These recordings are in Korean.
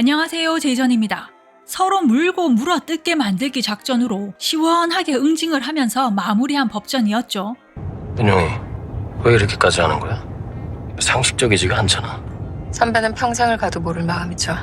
안녕하세요, 제이전입니다. 서로 물고 물어 뜯게 만들기 작전으로 시원하게 응징을 하면서 마무리한 법전이었죠. 은영이 왜 이렇게까지 하는 거야? 상식적이지가 않잖아. 선배는 평생을 가도 모를 마음이죠.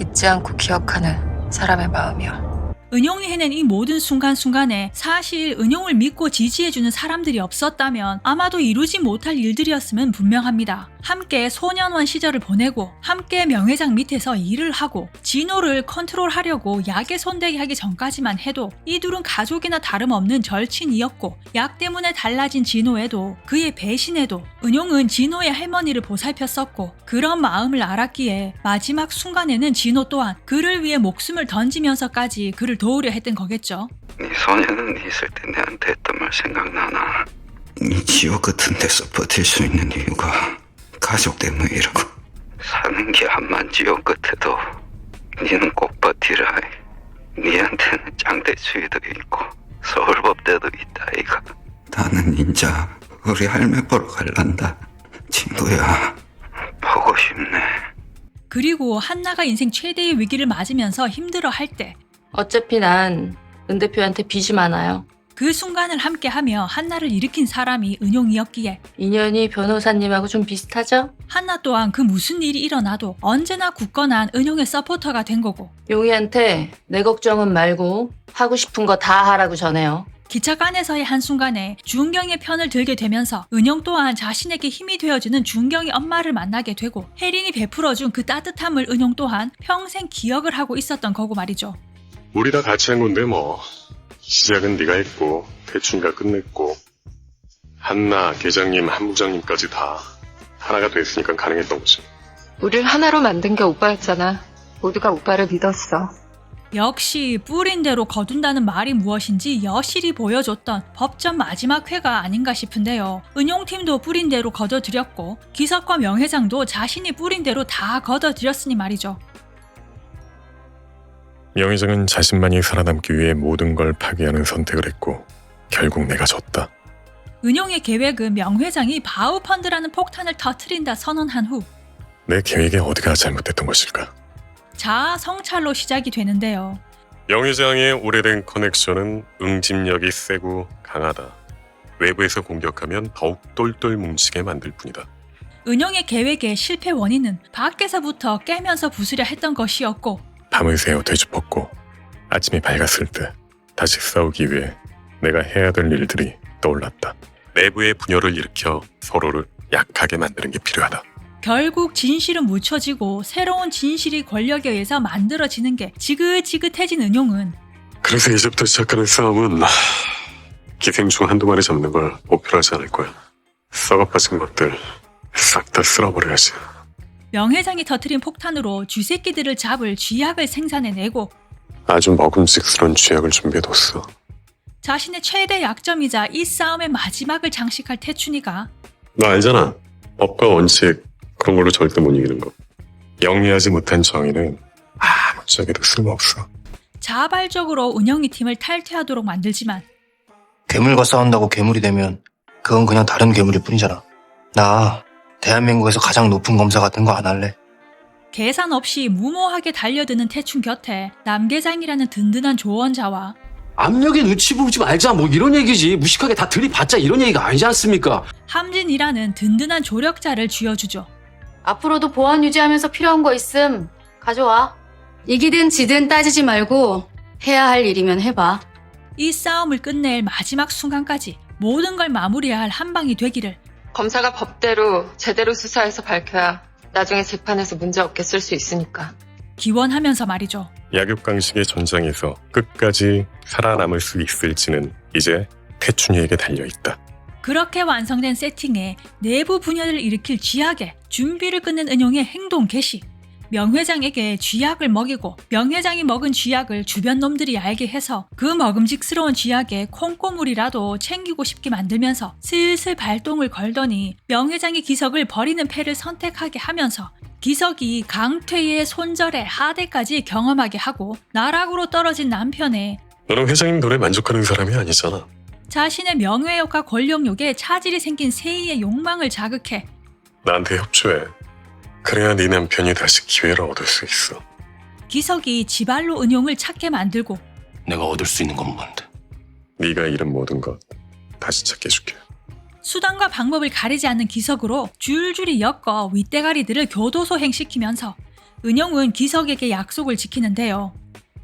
잊지 않고 기억하는 사람의 마음이요. 은용이 해낸 이 모든 순간순간에 사실 은용을 믿고 지지해주는 사람들이 없었다면 아마도 이루지 못할 일들이었으면 분명합니다. 함께 소년원 시절을 보내고 함께 명회장 밑에서 일을 하고 진호를 컨트롤하려고 약에 손대게 하기 전까지만 해도 이 둘은 가족이나 다름없는 절친이었고 약 때문에 달라진 진호에도 그의 배신에도 은용은 진호의 할머니를 보살폈었고 그런 마음을 알았기에 마지막 순간에는 진호 또한 그를 위해 목숨을 던지면서까지 그를 도우려 했던 거겠죠. 네 소녀는 있을 때 내한테 했던 말 생각나나? 이 지옥 같은 데서 버틸 수 있는 이유가 가족 때문이라고. 사는 게 한만 지옥 끝에도 니는 꼭 버티라 니한테는 장대추위도 있고 서울법대도 있다 이가. 나는 인자 우리 할매 보러 갈란다 친구야. 보고 싶네. 그리고 한나가 인생 최대의 위기를 맞으면서 힘들어 할때그 어차피 난 은 대표한테 빚이 많아요. 그 순간을 함께하며 한나를 일으킨 사람이 은용이었기에 인연이 변호사님하고 좀 비슷하죠? 한나 또한 그 무슨 일이 일어나도 언제나 굳건한 은용의 서포터가 된 거고 용이한테 내 걱정은 말고 하고 싶은 거 다 하라고 전해요. 기차간에서의 한순간에 준경의 편을 들게 되면서 은영 또한 자신에게 힘이 되어주는 준경의 엄마를 만나게 되고 혜린이 베풀어준 그 따뜻함을 은영 또한 평생 기억을 하고 있었던 거고 말이죠. 우리 다 같이 한 건데 뭐 시작은 네가 했고 대충이가 끝냈고 한나 계장님 한 부장님까지 다 하나가 됐으니까 가능했던 거지 우릴 하나로 만든 게 오빠였잖아. 모두가 오빠를 믿었어. 역시 뿌린 대로 거둔다는 말이 무엇인지 여실히 보여줬던 법전 마지막 회가 아닌가 싶은데요. 은용팀도 뿌린 대로 거둬들였고 기석과 명회장도 자신이 뿌린 대로 다 거둬들였으니 말이죠. 명의장은 자신만이 살아남기 위해 모든 걸 파괴하는 선택을 했고 결국 내가 졌다. 은용의 계획은 명 회장이 바우 펀드라는 폭탄을 터트린다 선언한 후 내 계획에 어디가 잘못됐던 것일까? 자아 성찰로 시작이 되는데요. 명의장의 오래된 커넥션은 응집력이 세고 강하다. 외부에서 공격하면 더욱 똘똘 뭉치게 만들 뿐이다. 은용의 계획의 실패 원인은 밖에서부터 깨면서 부수려 했던 것이었고 밤을 새워 되짚었고 아침이 밝았을 때 다시 싸우기 위해 내가 해야 될 일들이 떠올랐다. 내부의 분열을 일으켜 서로를 약하게 만드는 게 필요하다. 결국 진실은 묻혀지고 새로운 진실이 권력에 의해서 만들어지는 게 지긋지긋해진 은용은 그래서 이제부터 시작하는 싸움은 기생충 한두 마리 잡는 걸 목표로 하지 않을 거야. 썩어빠진 것들 싹 다 쓸어버려야지. 명회장이 터트린 폭탄으로 쥐새끼들을 잡을 쥐약을 생산해내고 아주 먹음직스러운 쥐약을 준비해뒀어. 자신의 최대 약점이자 이 싸움의 마지막을 장식할 태춘이가 너 알잖아. 법과 원칙 그런 걸로 절대 못 이기는 거. 영리하지 못한 정의는 아무짝에도 쓸모없어. 자발적으로 은영이 팀을 탈퇴하도록 만들지만 괴물과 싸운다고 괴물이 되면 그건 그냥 다른 괴물일 뿐이잖아. 나 대한민국에서 가장 높은 검사 같은 거 안 할래. 계산 없이 무모하게 달려드는 태춘 곁에 남계장이라는 든든한 조언자와 압력에 눈치 보지 말자 뭐 이런 얘기지 무식하게 다 들이받자 이런 얘기가 아니지 않습니까? 함진이라는 든든한 조력자를 쥐어주죠. 앞으로도 보안 유지하면서 필요한 거 있음 가져와. 이기든 지든 따지지 말고 해야 할 일이면 해봐. 이 싸움을 끝낼 마지막 순간까지 모든 걸 마무리할 한 방이 되기를 검사가 법대로 제대로 수사해서 밝혀야 나중에 재판에서 문제 없게 쓸 수 있으니까. 기원하면서 말이죠. 약육강식의 전장에서 끝까지 살아남을 수 있을지는 이제 태춘이에게 달려있다. 그렇게 완성된 세팅에 내부 분열을 일으킬 쥐약에 준비를 끊는 은용의 행동 개시. 명 회장에게 쥐약을 먹이고 명 회장이 먹은 쥐약을 주변 놈들이 알게 해서 그 먹음직스러운 쥐약에 콩고물이라도 챙기고 싶게 만들면서 슬슬 발동을 걸더니 명 회장이 기석을 버리는 패를 선택하게 하면서 기석이 강퇴의 손절의 하대까지 경험하게 하고 나락으로 떨어진 남편의 너는 회장님 돈에 만족하는 사람이 아니잖아. 자신의 명예욕과 권력욕에 차질이 생긴 세이의 욕망을 자극해 나한테 협조해. 그래야 네 남편이 다시 기회를 얻을 수 있어. 기석이 지발로 은용을 찾게 만들고 내가 얻을 수 있는 건 뭔데? 네가 잃은 모든 것 다시 찾게 해줄게. 수단과 방법을 가리지 않는 기석으로 줄줄이 엮어 윗대가리들을 교도소 행시키면서 은용은 기석에게 약속을 지키는데요.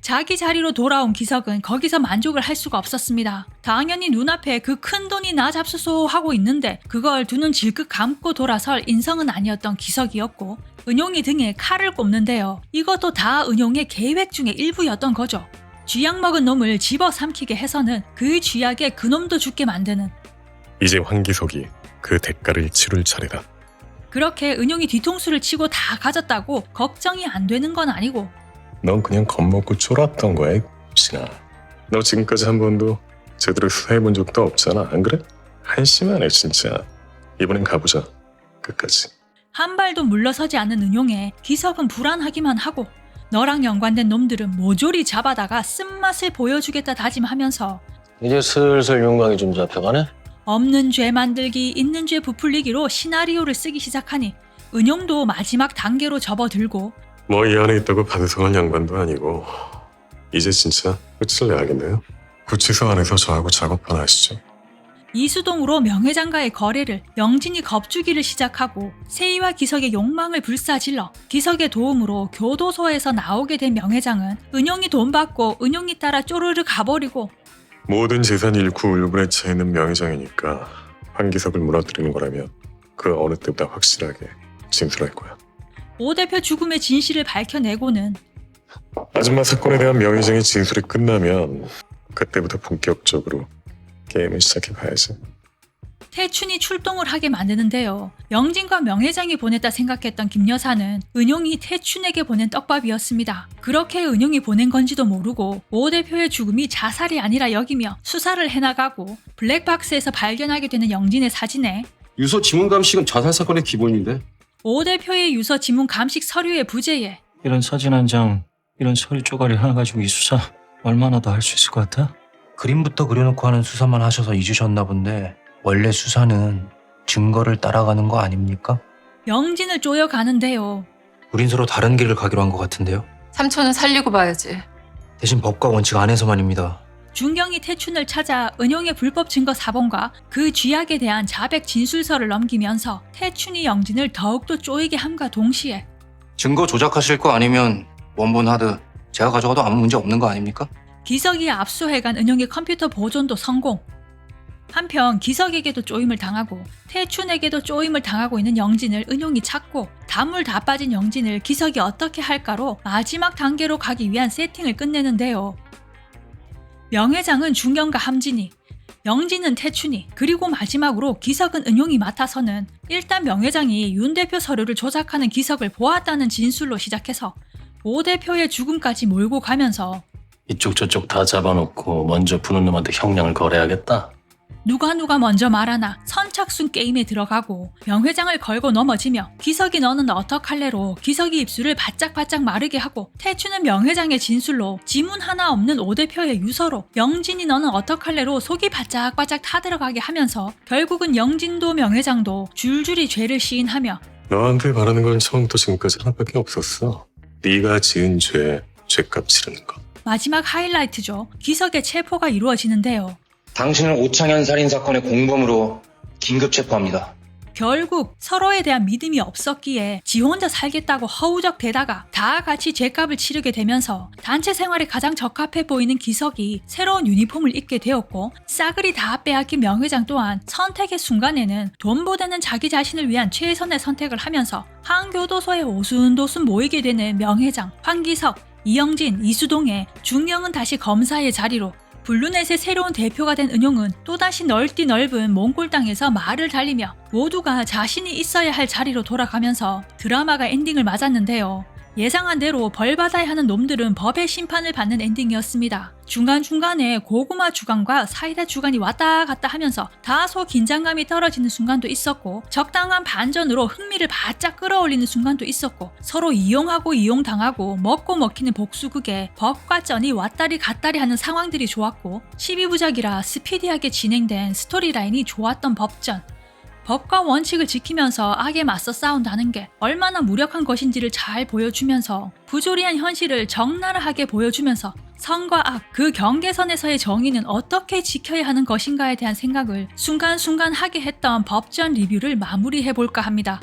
자기 자리로 돌아온 기석은 거기서 만족을 할 수가 없었습니다. 당연히 눈앞에 그 큰 돈이 나 잡수소 하고 있는데 그걸 두 눈 질끗 감고 돌아설 인성은 아니었던 기석이었고 은용이 등에 칼을 꼽는데요. 이것도 다 은용의 계획 중의 일부였던 거죠. 쥐약 먹은 놈을 집어삼키게 해서는 그 쥐약에 그놈도 죽게 만드는 이제 황기석이 그 대가를 치룰 차례다. 그렇게 은용이 뒤통수를 치고 다 가졌다고 걱정이 안 되는 건 아니고 넌 그냥 겁먹고 쫄았던 거야, 이 X나. 너 지금까지 한 번도 제대로 수사해본 적도 없잖아, 안 그래? 한심하네, 진짜. 이번엔 가보자. 끝까지. 한 발도 물러서지 않는 은용에 기석은 불안하기만 하고 너랑 연관된 놈들은 모조리 잡아다가 쓴맛을 보여주겠다 다짐하면서 이제 슬슬 윤곽이 좀 잡혀가네? 없는 죄 만들기, 있는 죄 부풀리기로 시나리오를 쓰기 시작하니 은용도 마지막 단계로 접어들고 뭐 이 안에 있다고 반성할 양반도 아니고 이제 진짜 끝을 내야겠네요. 구치소 안에서 저하고 작업 하나 하시죠. 이수동으로 명회장과의 거래를 영진이 겁주기를 시작하고 세이와 기석의 욕망을 불사질러 기석의 도움으로 교도소에서 나오게 된 명회장은 은용이 돈 받고 은용이 따라 쪼르르 가버리고 모든 재산 잃고 울분에 차 있는 명예장이니까 황기석을 무너뜨리는 거라면 그 어느 때보다 확실하게 진술할 거야. 오 대표 죽음의 진실을 밝혀내고는 아줌마 사건에 대한 명예장의 진술이 끝나면 그때부터 본격적으로 게임을 시작해 봐야지. 태춘이 출동을 하게 만드는데요. 영진과 명회장이 보냈다 생각했던 김 여사는 은용이 태춘에게 보낸 떡밥이었습니다. 그렇게 은용이 보낸 건지도 모르고 오 대표의 죽음이 자살이 아니라 여기며 수사를 해나가고 블랙박스에서 발견하게 되는 영진의 사진에 유서 지문 감식은 자살 사건의 기본인데 오 대표의 유서 지문 감식 서류의 부재에 이런 사진 한 장, 이런 서류 쪼가리 하나 가지고 이 수사 얼마나 더 할 수 있을 것 같아? 그림부터 그려놓고 하는 수사만 하셔서 잊으셨나 본데 원래 수사는 증거를 따라가는 거 아닙니까? 영진을 쪼여가는데요. 우린 서로 다른 길을 가기로 한 것 같은데요. 삼촌은 살리고 봐야지. 대신 법과 원칙 안에서만입니다. 중경이 태춘을 찾아 은용의 불법 증거 사본과 그 쥐약에 대한 자백 진술서를 넘기면서 태춘이 영진을 더욱더 쪼이게 함과 동시에 증거 조작하실 거 아니면 원본 하드 제가 가져가도 아무 문제 없는 거 아닙니까? 기석이 압수해간 은용의 컴퓨터 보존도 성공. 한편 기석에게도 쪼임을 당하고 태춘에게도 쪼임을 당하고 있는 영진을 은용이 찾고 단물 다 빠진 영진을 기석이 어떻게 할까로 마지막 단계로 가기 위한 세팅을 끝내는데요. 명회장은 중경과 함진이, 영진은 태춘이, 그리고 마지막으로 기석은 은용이 맡아서는 일단 명회장이 윤 대표 서류를 조작하는 기석을 보았다는 진술로 시작해서 오 대표의 죽음까지 몰고 가면서 이쪽 저쪽 다 잡아놓고 먼저 부는 놈한테 형량을 거래하겠다? 누가 누가 먼저 말하나 선착순 게임에 들어가고 명회장을 걸고 넘어지며 기석이 너는 어떡할래로 기석이 입술을 바짝바짝 마르게 하고 태추는 명회장의 진술로 지문 하나 없는 오 대표의 유서로 영진이 너는 어떡할래로 속이 바짝바짝 타들어가게 하면서 결국은 영진도 명회장도 줄줄이 죄를 시인하며 너한테 바라는 건 처음부터 지금까지 하나밖에 없었어. 네가 지은 죄, 죄값 치르는 거. 마지막 하이라이트죠. 기석의 체포가 이루어지는데요. 당신을 오창현 살인 사건의 공범으로 긴급 체포합니다. 결국 서로에 대한 믿음이 없었기에 지 혼자 살겠다고 허우적대다가 다 같이 죄값을 치르게 되면서 단체 생활에 가장 적합해 보이는 기석이 새로운 유니폼을 입게 되었고 싸그리 다 빼앗긴 명회장 또한 선택의 순간에는 돈보다는 자기 자신을 위한 최선의 선택을 하면서 한 교도소에 오순도순 모이게 되는 명회장, 황기석, 이영진, 이수동의 중경은 다시 검사의 자리로 블루넷의 새로운 대표가 된 은용은 또다시 넓디 넓은 몽골 땅에서 말을 달리며 모두가 자신이 있어야 할 자리로 돌아가면서 드라마가 엔딩을 맞았는데요. 예상한 대로 벌 받아야 하는 놈들은 법의 심판을 받는 엔딩이었습니다. 중간중간에 고구마 주간과 사이다 주간이 왔다 갔다 하면서 다소 긴장감이 떨어지는 순간도 있었고 적당한 반전으로 흥미를 바짝 끌어올리는 순간도 있었고 서로 이용하고 이용당하고 먹고 먹히는 복수극에 법과 쩐이 왔다리 갔다리 하는 상황들이 좋았고 12부작이라 스피디하게 진행된 스토리라인이 좋았던 법전 법과 원칙을 지키면서 악에 맞서 싸운다는 게 얼마나 무력한 것인지를 잘 보여주면서 부조리한 현실을 적나라하게 보여주면서 선과 악, 그 경계선에서의 정의는 어떻게 지켜야 하는 것인가에 대한 생각을 순간순간 하게 했던 법전 리뷰를 마무리해 볼까 합니다.